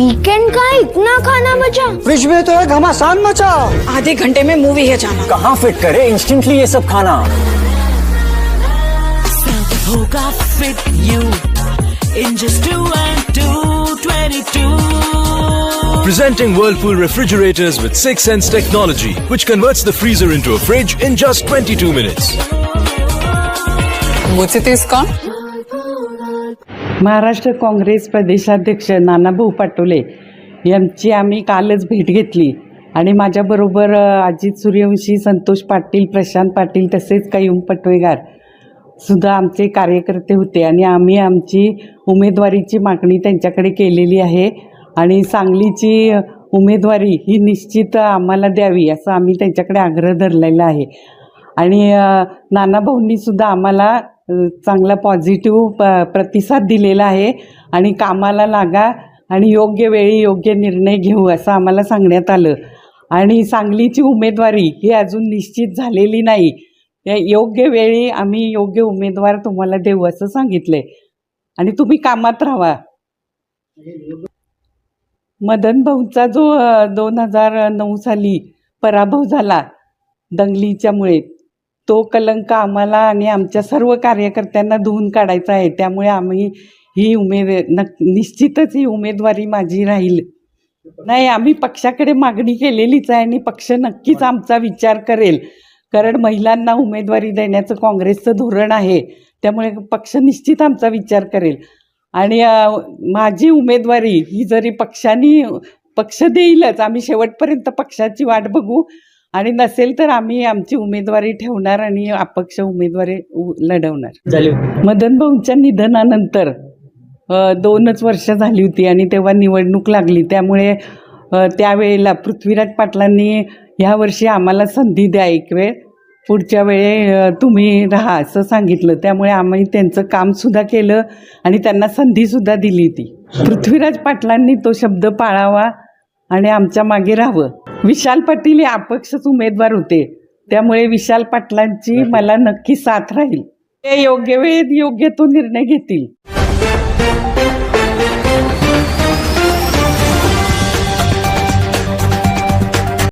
इतना खाना बचा फ्रिज में तो है घमासान मचा आधे घंटे में मूवी है जाना कहाँ फिट करे इंस्टेंटली ये सब खाना होगा fit you in just two and two, 22. Presenting Whirlpool refrigerators with 6 Sense technology, which converts the freezer into a fridge in just 22 minutes. मुझसे तो इसका महाराष्ट्र काँग्रेस प्रदेशाध्यक्ष नानाभाऊ पाटोले यांची आम्ही कालच भेट घेतली. आणि माझ्याबरोबर अजित सूर्यवंशी संतोष पाटील प्रशांत पाटील तसेच काही पटवेगार सुद्धा आमचे कार्यकर्ते होते. आणि आम्ही आमची उमेदवारीची मागणी त्यांच्याकडे केलेली आहे. आणि सांगलीची उमेदवारी ही निश्चित आम्हाला द्यावी असं आम्ही त्यांच्याकडे आग्रह धरलेला आहे. आणि नानाभाऊंनीसुद्धा नानाभाऊंनी सुद्धा आम्हाला चांगला पॉझिटिव्ह प प्रतिसाद दिलेला आहे. आणि कामाला लागा आणि योग्य वेळी योग्य निर्णय घेऊ असं आम्हाला सांगण्यात आलं. आणि सांगलीची उमेदवारी ही अजून निश्चित झालेली नाही. या योग्य वेळी आम्ही योग्य उमेदवार तुम्हाला देऊ असं सांगितलं आहे आणि तुम्ही कामात राहा. मदन भाऊचा जो दोन हजार नऊ साली पराभव झाला दंगलीच्यामुळे तो कलंक आम्हाला आणि आमच्या सर्व कार्यकर्त्यांना धुवून काढायचा आहे. त्यामुळे आम्ही ही उमेद नक निश्चितच ही उमेदवारी माझी राहील. नाही आम्ही पक्षाकडे मागणी केलेलीच आहे आणि पक्ष नक्कीच आमचा विचार करेल. कारण महिलांना उमेदवारी देण्याचं काँग्रेसचं धोरण आहे. त्यामुळे पक्ष निश्चित आमचा विचार करेल. आणि माझी उमेदवारी ही जरी पक्षाने पक्ष देईलच आम्ही शेवटपर्यंत पक्षाची वाट बघू. आणि नसेल तर आम्ही आमची उमेदवारी ठेवणार आणि अपक्ष उमेदवारी लढवणार. मदन भाऊंच्या निधनानंतर दोनच वर्ष झाली होती आणि तेव्हा निवडणूक लागली. त्यामुळे त्यावेळेला पृथ्वीराज पाटलांनी ह्या वर्षी आम्हाला संधी द्या एक वेळ. पुढच्या वेळे तुम्ही राहा असं सांगितलं. त्यामुळे आम्ही त्यांचं कामसुद्धा केलं आणि त्यांना संधीसुद्धा दिली ती. पृथ्वीराज पाटलांनी तो शब्द पाळावा आणि आमच्या मागे राहावं. विशाल पाटील हे अपक्षच उमेदवार होते. त्यामुळे विशाल पाटलांची मला नक्की साथ राहील. ते योग्य वेळेत योग्य तो निर्णय घेतील.